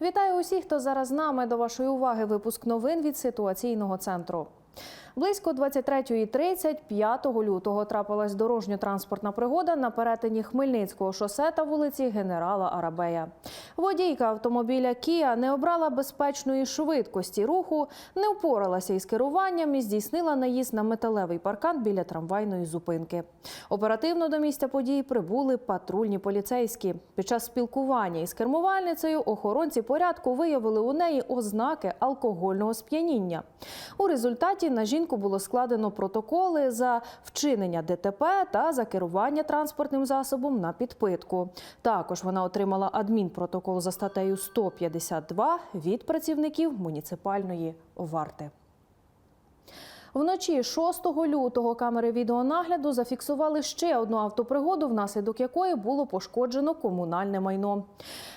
Вітаю усіх, хто зараз з нами. До вашої уваги випуск новин від ситуаційного центру. Близько 23.30 5 лютого трапилась дорожньо-транспортна пригода на перетині Хмельницького шосе та вулиці генерала Арабея. Водійка автомобіля Кія не обрала безпечної швидкості руху, не впоралася із керуванням і здійснила наїзд на металевий паркан біля трамвайної зупинки. Оперативно до місця події прибули патрульні поліцейські. Під час спілкування із кермувальницею охоронці порядку виявили у неї ознаки алкогольного сп'яніння. У результаті на жінку було складено протоколи за вчинення ДТП та за керування транспортним засобом на підпитку. Також вона отримала адмінпротокол за статтею 152 від працівників муніципальної варти. Вночі 6 лютого камери відеонагляду зафіксували ще одну автопригоду, внаслідок якої було пошкоджено комунальне майно.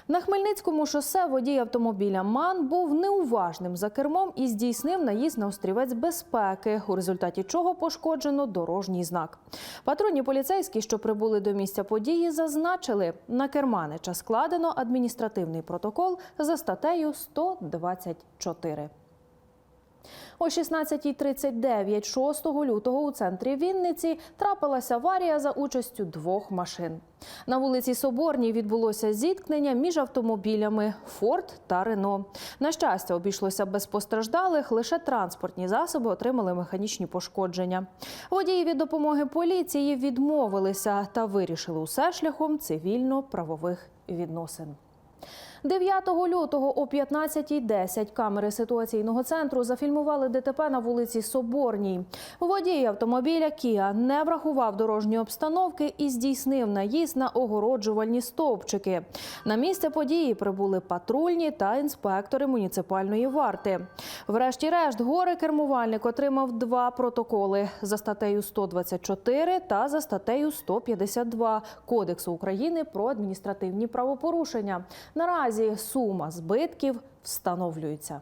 На Хмельницькому шосе водій автомобіля МАН був неуважним за кермом і здійснив наїзд на острівець безпеки, у результаті чого пошкоджено дорожній знак. Патрульні поліцейські, що прибули до місця події, зазначили, на керманича складено адміністративний протокол за статтею 124. О 16.39 6 лютого у центрі Вінниці трапилася аварія за участю двох машин. На вулиці Соборній відбулося зіткнення між автомобілями Форд та Рено. На щастя, обійшлося без постраждалих, лише транспортні засоби отримали механічні пошкодження. Водії від допомоги поліції відмовилися та вирішили усе шляхом цивільно-правових відносин. 9 лютого о 15.10 камери ситуаційного центру зафільмували ДТП на вулиці Соборній. Водій автомобіля Кія не врахував дорожньої обстановки і здійснив наїзд на огороджувальні стовпчики. На місце події прибули патрульні та інспектори муніципальної варти. Врешті-решт, горе кермувальник отримав два протоколи за статтею 124 та за статтею 152 Кодексу України про адміністративні правопорушення. Наразі сума збитків встановлюється.